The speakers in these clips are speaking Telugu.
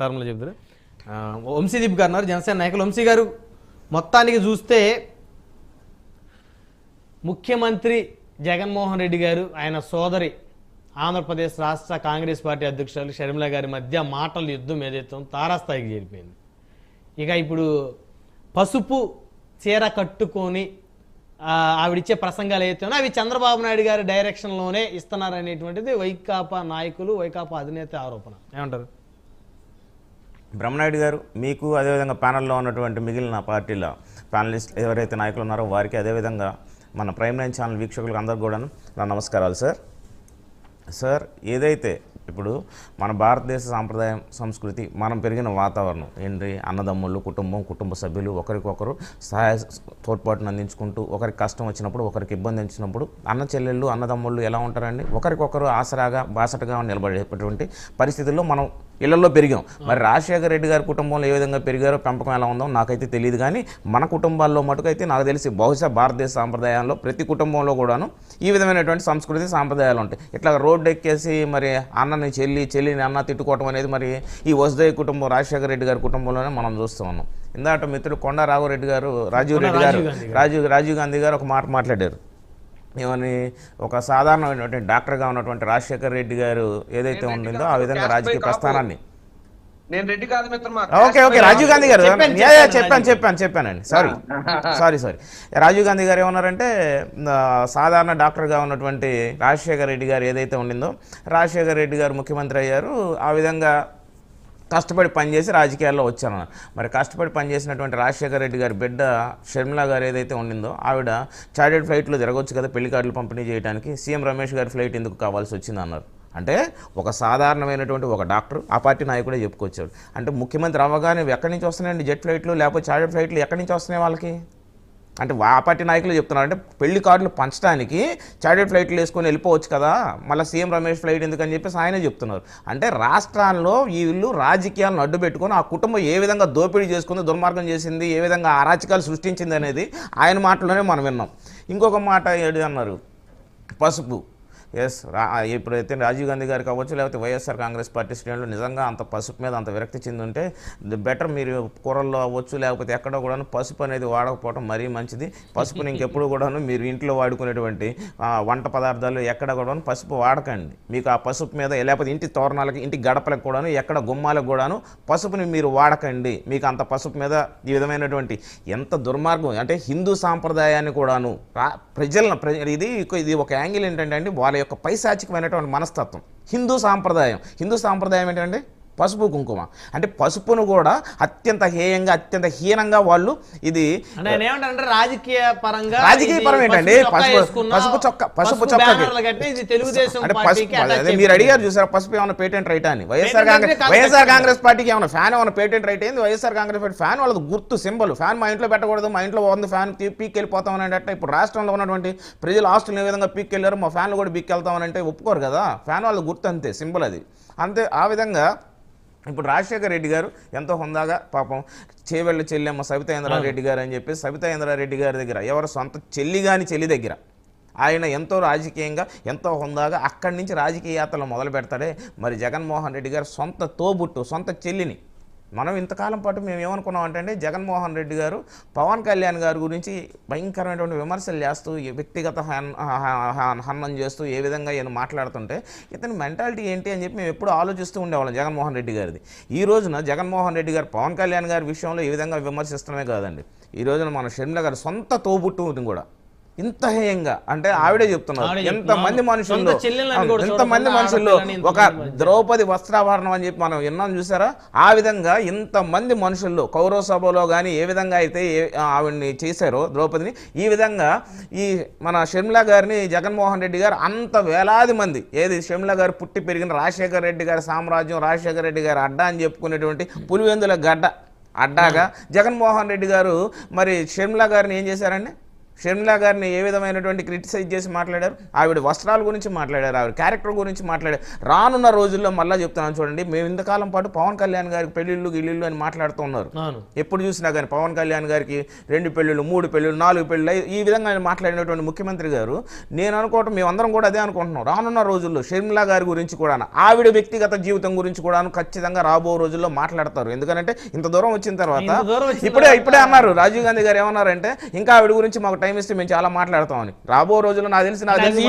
టర్మ్లో చెబుతారు ఆ, వంశీదీప్ గారు ఉన్నారు జనసేన నాయకులు. వంశీ గారు మొత్తానికి చూస్తే ముఖ్యమంత్రి జగన్మోహన్ రెడ్డి గారు ఆయన సోదరి ఆంధ్రప్రదేశ్ రాష్ట్ర కాంగ్రెస్ పార్టీ అధ్యక్షురాలు షర్మిల గారి మధ్య మాటల యుద్ధం ఏదైతే తారాస్థాయికి చేరిపోయింది. ఇక ఇప్పుడు పసుపు చీర కట్టుకొని ఆవిడిచ్చే ప్రసంగాలు ఏవైతే ఉన్నాయో అవి చంద్రబాబు నాయుడు గారి డైరెక్షన్లోనే ఇస్తున్నారనేటువంటిది వైకాపా నాయకులు వైకాపా అధినేత ఆరోపణ. ఏమంటారు? బ్రహ్మనాయుడు గారు మీకు అదేవిధంగా ప్యానల్లో ఉన్నటువంటి మిగిలిన పార్టీల ప్యానలిస్ట్ ఎవరైతే నాయకులు ఉన్నారో వారికి అదేవిధంగా మన ప్రైమ్ లైన్ ఛానల్ వీక్షకులకు అందరికి కూడా నా నమస్కారాలు సార్. సార్ ఏదైతే ఇప్పుడు మన భారతదేశ సాంప్రదాయం సంస్కృతి మనం పెరిగిన వాతావరణం ఏంటి? అన్నదమ్ములు కుటుంబం కుటుంబ సభ్యులు ఒకరికొకరు సహాయ తోడ్పాటును అందించుకుంటూ ఒకరికి కష్టం వచ్చినప్పుడు ఒకరికి ఇబ్బంది వచ్చినప్పుడు అన్న చెల్లెళ్ళు అన్నదమ్ముళ్ళు ఎలా ఉంటారండి? ఒకరికొకరు ఆసరాగా బాసటగా నిలబడేటటువంటి పరిస్థితుల్లో మనం ఇళ్ళలో పెరిగాం. మరి రాజశేఖర రెడ్డి గారి కుటుంబంలో ఏ విధంగా పెరిగారో పెంపకం ఎలా ఉందో నాకైతే తెలియదు కానీ మన కుటుంబాల్లో మటుకైతే నాకు తెలిసి బహుశా భారతదేశ సాంప్రదాయాల్లో ప్రతి కుటుంబంలో కూడాను ఈ విధమైనటువంటి సంస్కృతి సాంప్రదాయాలు ఉంటాయి. ఇట్లా రోడ్డు ఎక్కేసి మరి అన్నని చెల్లి చెల్లిని అన్న తిట్టుకోవటం అనేది మరి ఈ వసుదయ్య కుటుంబం రాజశేఖర రెడ్డి గారి కుటుంబంలోనే మనం చూస్తూ ఉన్నాం. ఇందాక మిత్రుడు కొండ రాఘవరెడ్డి గారు రాజీవ్ రెడ్డి గారు రాజీవ్ గాంధీ గారు. రాజీవ్ రాజీవ్ గాంధీ గారు ఒక మాట మాట్లాడారు. ఏమని ఒక సాధారణమైనటువంటి డాక్టర్గా ఉన్నటువంటి రాజశేఖర రెడ్డి గారు ఏదైతే ఉండిందో ఆ విధంగా రాజకీయ ప్రస్థానాన్ని. నేను రెడ్డి కాదు మిత్రమా ఓకే ఓకే రాజీవ్ గాంధీ గారు. చెప్పాను, చెప్పాను, చెప్పాను చెప్పాను చెప్పానండి. Sorry sorry sorry Rajiv Gandhi garu ఏమన్నారంటే సాధారణ డాక్టర్గా ఉన్నటువంటి రాజశేఖర రెడ్డి గారు ఏదైతే ఉండిందో రాజశేఖర రెడ్డి గారు ముఖ్యమంత్రి అయ్యారు. ఆ విధంగా కష్టపడి పనిచేసి రాజకీయాల్లో వచ్చాను మరి కష్టపడి పనిచేసినటువంటి రాజశేఖర రెడ్డి గారి బిడ్డ షర్మిల గారు ఏదైతే ఉండిందో ఆవిడ చార్టెడ్ ఫ్లైట్లో జరగవచ్చు కదా పెళ్ళి కార్డులు పంపిణీ చేయడానికి సీఎం రమేష్ గారి ఫ్లైట్ ఎందుకు కావాల్సి వచ్చింది అన్నారు. అంటే ఒక సాధారణమైనటువంటి ఒక డాక్టర్ ఆ పార్టీ నాయకుడే చెప్పుకొచ్చాడు. అంటే ముఖ్యమంత్రి అవ్వగానే ఎక్కడి నుంచి వస్తున్నాయండి జెట్ ఫ్లైట్లు లేకపోతే చార్టెడ్ ఫ్లైట్లు ఎక్కడి నుంచి వస్తున్నాయి వాళ్ళకి? అంటే ఆ పార్టీ నాయకులు చెప్తున్నారు. అంటే పెళ్ళి కార్డులు పంచడానికి చార్టెడ్ ఫ్లైట్లు వేసుకొని వెళ్ళిపోవచ్చు కదా. మళ్ళీ సీఎం రమేష్ ఫ్లైట్ ఎందుకని చెప్పేసి ఆయనే చెప్తున్నారు. అంటే రాష్ట్రాల్లో వీళ్ళు రాజకీయాలను అడ్డు పెట్టుకొని ఆ కుటుంబం ఏ విధంగా దోపిడీ చేసుకుంది దుర్మార్గం చేసింది ఏ విధంగా అరాచకాలు సృష్టించింది అనేది ఆయన మాటలోనే మనం విన్నాం. ఇంకొక మాట ఏడు అన్నారు. పసుపు. ఎస్ రా ఇప్పుడైతే రాజీవ్ గాంధీ గారు కావచ్చు లేకపోతే వైఎస్ఆర్ కాంగ్రెస్ పార్టీ శ్రేణులు నిజంగా అంత పసుపు మీద అంత విరక్తి చెందుంటే బెటర్ మీరు కూరల్లో అవ్వచ్చు లేకపోతే ఎక్కడో కూడాను పసుపు అనేది వాడకపోవడం మరీ మంచిది. పసుపుని ఇంకెప్పుడు కూడాను మీరు ఇంట్లో వాడుకునేటువంటి వంట పదార్థాలు ఎక్కడ కూడాను పసుపు వాడకండి. మీకు ఆ పసుపు మీద లేకపోతే ఇంటి తోరణాలకి ఇంటి గడపలకు కూడాను ఎక్కడ గుమ్మాలకు కూడాను పసుపుని మీరు వాడకండి. మీకు అంత పసుపు మీద ఈ విధమైనటువంటి ఎంత దుర్మార్గం అంటే హిందూ సాంప్రదాయాన్ని కూడాను రా ప్రజలను ఇది ఇది ఒక యాంగిల్ ఏంటంటే అండి వాళ్ళ యొక్క పైశాచికమైనటువంటి మనస్తత్వం. హిందూ సాంప్రదాయం. హిందూ సాంప్రదాయం ఏంటంటే పసుపు కుంకుమ. అంటే పసుపును కూడా అత్యంత హేయంగా అత్యంత హీనంగా వాళ్ళు ఇది ఏమంటారంటే రాజకీయ పరంగా రాజకీయ పరం ఏంటండి? చొక్కా పసుపు- పసుపు చొక్కా- పసుపు తెలుగుదేశం అంటే పసుపు అదే మీరు అడిగారు చూసారా పసుపు ఏమైనా పేటెంట్ రైట్ అని? వైఎస్ఆర్ కాంగ్రెస్ వైఎస్ఆర్. కాంగ్రెస్ పార్టీకి ఏమైనా ఫ్యాన్ ఏమైనా పేటెంట్ రైట్ అయింది? వైఎస్ఆర్ కాంగ్రెస్ పార్టీ ఫ్యాన్ వాళ్ళది గుర్తు సింబల్. ఫ్యాన్ మా ఇంట్లో పెట్టకూడదు మా ఇంట్లో ఉంది ఫ్యాన్ పీక్ వెళ్ళిపోతాం అని అంటే ఇప్పుడు రాష్ట్రంలో ఉన్నటువంటి ప్రజలు హాస్టల్ ఏ విధంగా పీక్ వెళ్ళారు మా ఫ్యాన్లు కూడా పీక్ వెళ్తామని అంటే ఒప్పుకోరు కదా. ఫ్యాన్ వాళ్ళ గుర్తు అంతే సింబల్ అది. అంతే ఆ విధంగా ఇప్పుడు రాజశేఖర రెడ్డి గారు ఎంతో హుందాగా పాపం చేవెళ్ళ చెల్లెమ్మ సబితాయింద్రారెడ్డి గారు అని చెప్పి సబితాయింద్రారెడ్డి గారి దగ్గర ఎవరు సొంత చెల్లి గాని చెల్లి దగ్గర ఆయన ఎంతో రాజకీయంగా ఎంతో హుందాగా అక్కడి నుంచి రాజకీయ యాత్రలు మొదలు పెడతాడే మరి జగన్మోహన్ రెడ్డి గారు సొంత తోబుట్టు సొంత చెల్లిని మనం ఇంతకాలం పాటు మేము ఏమనుకున్నాం అంటే జగన్మోహన్ రెడ్డి గారు పవన్ కళ్యాణ్ గారి గురించి భయంకరమైనటువంటి విమర్శలు చేస్తూ వ్యక్తిగత హన్నం చేస్తూ ఏ విధంగా ఈయన మాట్లాడుతుంటే ఇతని మెంటాలిటీ ఏంటి అని చెప్పి మేము ఎప్పుడు ఆలోచిస్తూ ఉండేవాళ్ళం జగన్మోహన్ రెడ్డి గారిది. ఈ రోజున జగన్మోహన్ రెడ్డి గారు పవన్ కళ్యాణ్ గారి విషయంలో ఈ విధంగా విమర్శిస్తమే కాదండి. ఈ రోజున మన షర్మిల గారు సొంత తోబుట్టుని కూడా ఇంత హేయంగా అంటే ఆవిడే చెప్తున్నారు ఎంత. మంది మనుషుల్లో ఎంత మంది మనుషుల్లో ఇంత ఒక మంది. ద్రౌపది వస్త్రాభరణం అని చెప్పి మనం విన్నాం చూసారా ఆ విధంగా ఇంతమంది మనుషుల్లో కౌరవ సభలో కానీ ఏ విధంగా అయితే ఆవిడ్ని చేశారో ద్రౌపదిని ఈ విధంగా ఈ మన షర్మిల గారిని జగన్మోహన్ రెడ్డి గారు అంత వేలాది మంది ఏది షర్మిల గారు పుట్టి పెరిగిన రాజశేఖర రెడ్డి గారి సామ్రాజ్యం రాజశేఖర రెడ్డి గారి అడ్డా అని చెప్పుకునేటువంటి పులివెందుల గడ్డ అడ్డాగా జగన్మోహన్ రెడ్డి గారు మరి షర్మిల గారిని ఏం చేశారండి షర్మిలా గారిని ఏ విధమైనటువంటి క్రిటిసైజ్ చేసి మాట్లాడారు? ఆవిడ వస్త్రాల గురించి మాట్లాడారు ఆవిడ క్యారెక్టర్ గురించి మాట్లాడారు. రానున్న రోజుల్లో మళ్ళీ చెప్తున్నాను చూడండి మేము ఇంతకాలం పాటు పవన్ కళ్యాణ్ గారికి పెళ్ళిళ్ళు గిల్లిళ్ళు అని మాట్లాడుతూ ఉన్నారు. ఎప్పుడు చూసినా కానీ పవన్ కళ్యాణ్ గారికి రెండు పెళ్ళిళ్ళు మూడు పెళ్ళిళ్ళు నాలుగు పెళ్ళిళ్ళు ఈ విధంగా ఆయన మాట్లాడినటువంటి ముఖ్యమంత్రి గారు నేను అనుకోవటం మేమందరం కూడా అదే అనుకుంటున్నాం. రానున్న రోజుల్లో షర్మిలా గారి గురించి కూడా ఆవిడ వ్యక్తిగత జీవితం గురించి కూడా ఖచ్చితంగా రాబో రోజుల్లో మాట్లాడతారు. ఎందుకంటే ఇంత దూరం వచ్చిన తర్వాత ఇప్పుడే ఇప్పుడే అన్నారు. రాజీవ్ గాంధీ గారు ఏమన్నారంటే ఇంకా ఆవిడ గురించి మాకు టైం ఇస్తే మేము చాలా మాట్లాడతామని. రాబో రోజుల్లో నాకు తెలిసి నాకు తెలిసి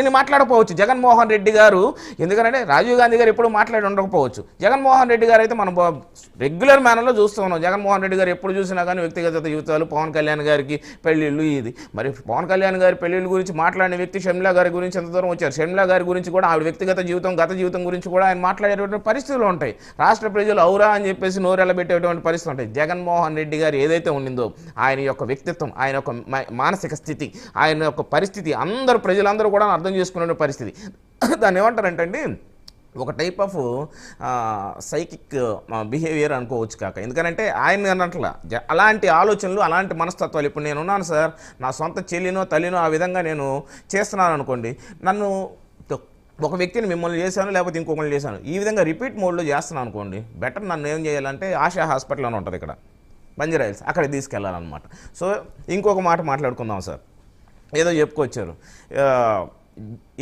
ఈ మాట్లాడకపోవచ్చు. జగన్మోహన్ రెడ్డి గారు ఎందుకంటే రాజీవ్ గాంధీ గారు ఎప్పుడు మాట్లాడి ఉండకపోవచ్చు. జగన్మోహన్ రెడ్డి గారు అయితే మనం రెగ్యులర్ మేనర్లో చూస్తూ ఉన్నాం. జగన్మోహన్ రెడ్డి గారు ఎప్పుడు చూసినా కానీ వ్యక్తిగత జీవితాలు పవన్ కళ్యాణ్ గారికి పెళ్ళిళ్ళు ఇది. మరి పవన్ కళ్యాణ్ గారి పెళ్ళిళ్ళ గురించి మాట్లాడిన వ్యక్తి షర్మిలా గారి గురించి ఎంత దూరం వచ్చారు? షర్మిలా గారి గురించి కూడా ఆవిడ వ్యక్తిగత జీవితం గత జీవితం గురించి కూడా ఆయన మాట్లాడేటువంటి పరిస్థితులు ఉంటాయి. రాష్ట్ర ప్రజలు ఔరా అని చెప్పేసి నోరెళ్ళబెట్టేటువంటి పరిస్థితులు ఉంటాయి. జగన్మోహన్ రెడ్డి గారు ఏదైతే ఉండిందో ఆయన యొక్క వ్యక్తిత్వం ఆయన యొక్క మానసిక స్థితి ఆయన యొక్క పరిస్థితి అందరూ ప్రజలందరూ కూడా అర్థం చేసుకునే పరిస్థితి. దాన్ని ఏమంటారంటే అండి ఒక టైప్ ఆఫ్ సైకిక్ బిహేవియర్ అనుకోవచ్చు కాక. ఎందుకంటే ఆయన అన్నట్ల జ- అలాంటి ఆలోచనలు అలాంటి మనస్తత్వాలు ఇప్పుడు నేను ఉన్నాను సార్ నా సొంత చెల్లినో తల్లినో ఆ విధంగా నేను చేస్తున్నాను అనుకోండి నన్ను ఒక వ్యక్తిని మిమ్మల్ని చేశాను లేకపోతే ఇంకొకరిని చేశాను ఈ విధంగా రిపీట్ మోడ్లో చేస్తున్నాను అనుకోండి బెటర్ నన్ను ఏం చేయాలంటే ఆశా హాస్పిటల్ అని ఉంటుంది ఇక్కడ. బంజరాయిల్స్ అక్కడికి తీసుకెళ్ళాలన్నమాట సో ఇంకొక మాట మాట్లాడుకుందాం సార్. ఏదో చెప్పుకొచ్చారు.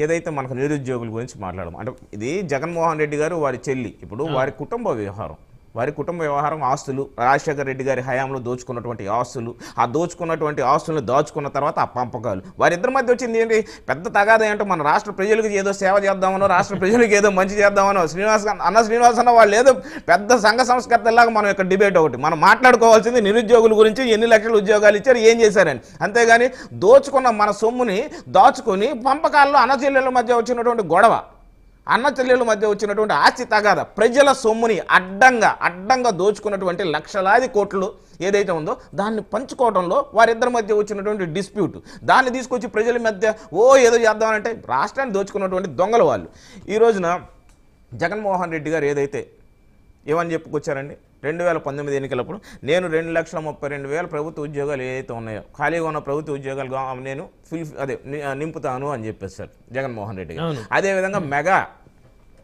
ఏదైతే మనకు నిరుద్యోగుల గురించి మాట్లాడము అంటే ఇది జగన్మోహన్ రెడ్డి గారు వారి చెల్లి. ఇప్పుడు వారి కుటుంబ వ్యవహారం. వారి కుటుంబ వ్యవహారం ఆస్తులు రాజశేఖర రెడ్డి గారి హయాంలో దోచుకున్నటువంటి ఆస్తులు ఆ దోచుకున్నటువంటి ఆస్తులను దాచుకున్న తర్వాత ఆ పంపకాలు. వారిద్దరి మధ్య వచ్చింది ఏంటి? పెద్ద తగాద ఏంటో మన రాష్ట్ర ప్రజలకు ఏదో సేవ చేద్దామనో రాష్ట్ర ప్రజలకు ఏదో మంచి చేద్దామనో శ్రీనివాస్ అన్న శ్రీనివాస్ అన్న వాళ్ళు ఏదో పెద్ద సంఘ సంస్కర్తలాగా మనం ఇక్కడ డిబేట్ ఒకటి. మనం మాట్లాడుకోవాల్సింది నిరుద్యోగుల గురించి ఎన్ని లక్షల ఉద్యోగాలు ఇచ్చారు ఏం చేశారని. అంతేగాని దోచుకున్న మన సొమ్ముని దాచుకొని పంపకాల్లో అన్నచెల్లెల మధ్య వచ్చినటువంటి గొడవ. అన్న చెల్లెల మధ్య వచ్చినటువంటి ఆస్తి తగాద ప్రజల సొమ్ముని అడ్డంగా అడ్డంగా దోచుకున్నటువంటి లక్షలాది కోట్లు ఏదైతే ఉందో దాన్ని పంచుకోవడంలో వారిద్దరి మధ్య వచ్చినటువంటి డిస్ప్యూట్ దాన్ని తీసుకొచ్చి ప్రజల మధ్య ఓ ఏదో చేద్దామంటే రాష్ట్రాన్ని దోచుకున్నటువంటి దొంగలు వాళ్ళు. ఈ రోజున జగన్మోహన్ రెడ్డి గారు ఏదైతే ఏమని చెప్పుకొచ్చారండి? రెండు వేల పంతొమ్మిది ఎన్నికలప్పుడు నేను రెండు లక్షల ముప్పై రెండు వేల ప్రభుత్వ ఉద్యోగాలు ఏదైతే ఉన్నాయో ఖాళీగా ఉన్న ప్రభుత్వ ఉద్యోగాలు నేను ఫిల్ అదే నింపుతాను అని చెప్పేశారు జగన్మోహన్ రెడ్డి గారు. అదేవిధంగా మెగా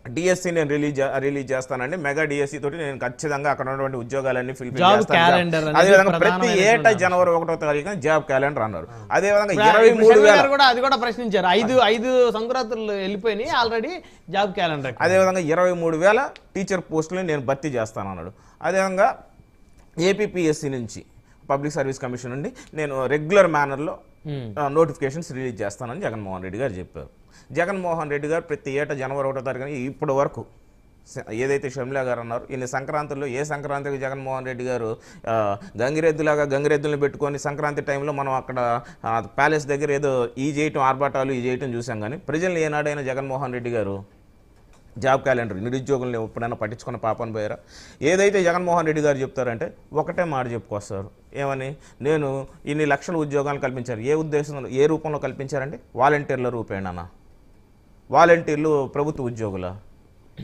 డిఎస్సి నేను రిలీజ్ రిలీజ్ చేస్తానండి. మెగా డిఎస్సి తోటి నేను ఖచ్చితంగా అక్కడ ఉన్నటువంటి ఉద్యోగాలన్నీ ఫిల్ అనేది అదేవిధంగా ప్రతి ఏటా జనవరి ఒకటో తారీఖున జాబ్ క్యాలెండర్ అన్నారు. అదేవిధంగా ఇరవై మూడు వేల కూడా అది కూడా ప్రశ్నించారు. ఐదు ఐదు సంక్రాంతులు వెళ్ళిపోయినాయి ఆల్రెడీ జాబ్ క్యాలెండర్ అదేవిధంగా ఇరవై మూడు వేల టీచర్ పోస్టులు నేను భర్తీ చేస్తాను అన్నాడు. అదేవిధంగా ఏపీపీఎస్సి నుంచి పబ్లిక్ సర్వీస్ కమిషన్ నుండి నేను రెగ్యులర్ మేనర్లో Hmm. నోటిఫికేషన్స్ రిలీజ్ చేస్తానని జగన్మోహన్ రెడ్డి గారు చెప్పారు. జగన్మోహన్ రెడ్డి గారు ప్రతి ఏటా జనవరి ఒకటో తారీఖున ఇప్పటి వరకు ఏదైతే షమ్లా గారు అన్నారు ఇన్ని సంక్రాంతుల్లో ఏ సంక్రాంతికి జగన్మోహన్ రెడ్డి గారు గంగిరెద్దులాగా గంగిరెద్దులను పెట్టుకొని సంక్రాంతి టైంలో మనం అక్కడ ప్యాలెస్ దగ్గర ఏదో ఈ చేయటం ఆర్భాటాలు ఈ చేయటం చూసాం కానీ ప్రజలు ఏనాడైనా జగన్మోహన్ రెడ్డి గారు జాబ్ క్యాలెండర్ నిరుద్యోగులను ఎప్పుడైనా పట్టించుకున్న పాపని పోయారా? ఏదైతే జగన్మోహన్ రెడ్డి గారు చెప్తారంటే ఒకటే మాట చెప్పుకొస్తారు. ఏమని? నేను ఇన్ని లక్షల ఉద్యోగాలు కల్పించారు. ఏ ఉద్దేశంలో ఏ రూపంలో కల్పించారండి వాలంటీర్ల రూపేణనా వాలంటీర్లు ప్రభుత్వ ఉద్యోగుల.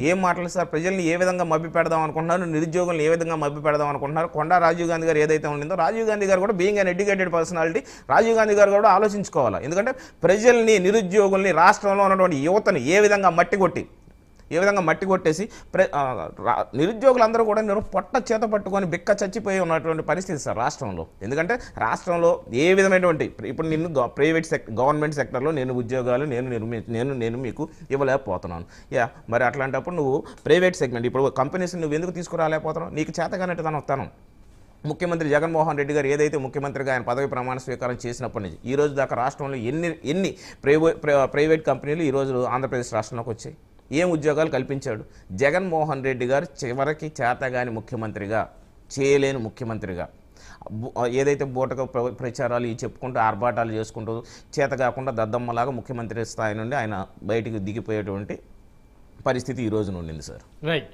ఏం మాటలు సార్? ప్రజల్ని ఏ విధంగా మభ్య పెడదాం అనుకుంటున్నారు? నిరుద్యోగులను ఏ విధంగా మభ్య పెడదాం అనుకుంటున్నారు? కొండా రాజీవ్ గాంధీ గారు ఏదైతే ఉండిందో రాజీవ్ గాంధీ గారు కూడా being uneducated personality Rajiv Gandhi garu కూడా ఆలోచించుకోవాలి. ఎందుకంటే ప్రజల్ని నిరుద్యోగుల్ని రాష్ట్రంలో ఉన్నటువంటి యువతని ఏ విధంగా మట్టి కొట్టి ఏ విధంగా మట్టి కొట్టేసి ప్ర నిరుద్యోగులందరూ కూడా నేను పొట్ట చేత పట్టుకొని బిక్క చచ్చిపోయి ఉన్నటువంటి పరిస్థితి సార్ రాష్ట్రంలో. ఎందుకంటే రాష్ట్రంలో ఏ విధమైనటువంటి ఇప్పుడు నిన్ను ప్రైవేట్ సెక్ గవర్నమెంట్ సెక్టర్లో నేను ఉద్యోగాలు నేను నిర్మి నేను నేను మీకు ఇవ్వలేకపోతున్నాను. యా మరి అట్లాంటప్పుడు నువ్వు ప్రైవేట్ సెగ్మెంట్ ఇప్పుడు కంపెనీస్ నువ్వు ఎందుకు తీసుకురాలేకపోతున్నావు? నీకు చేతగానట్టు తను వస్తాను ముఖ్యమంత్రి జగన్మోహన్ రెడ్డి గారు ఏదైతే ముఖ్యమంత్రిగా ఆయన పదవి ప్రమాణ స్వీకారం చేసినప్పటి నుంచి ఈ రోజు దాకా రాష్ట్రంలో ఎన్ని ఎన్ని ప్రైవే ప్ర- ప్రైవేట్ కంపెనీలు ఈ రోజు ఆంధ్రప్రదేశ్ రాష్ట్రంలోకి వచ్చాయి? ఏం ఉద్యోగాలు కల్పించాడు? జగన్మోహన్ రెడ్డి గారు చివరికి చేతగాని ముఖ్యమంత్రిగా చేయలేని ముఖ్యమంత్రిగా. ఏదైతే బూటక ప్ర- ప్రచారాలు ఇవి చెప్పుకుంటూ ఆర్భాటాలు చేసుకుంటూ చేత కాకుండా దద్దమ్మలాగా ముఖ్యమంత్రి స్థాయి నుండి ఆయన బయటికి దిగిపోయేటువంటి పరిస్థితి ఈ రోజున ఉండింది సార్. రైట్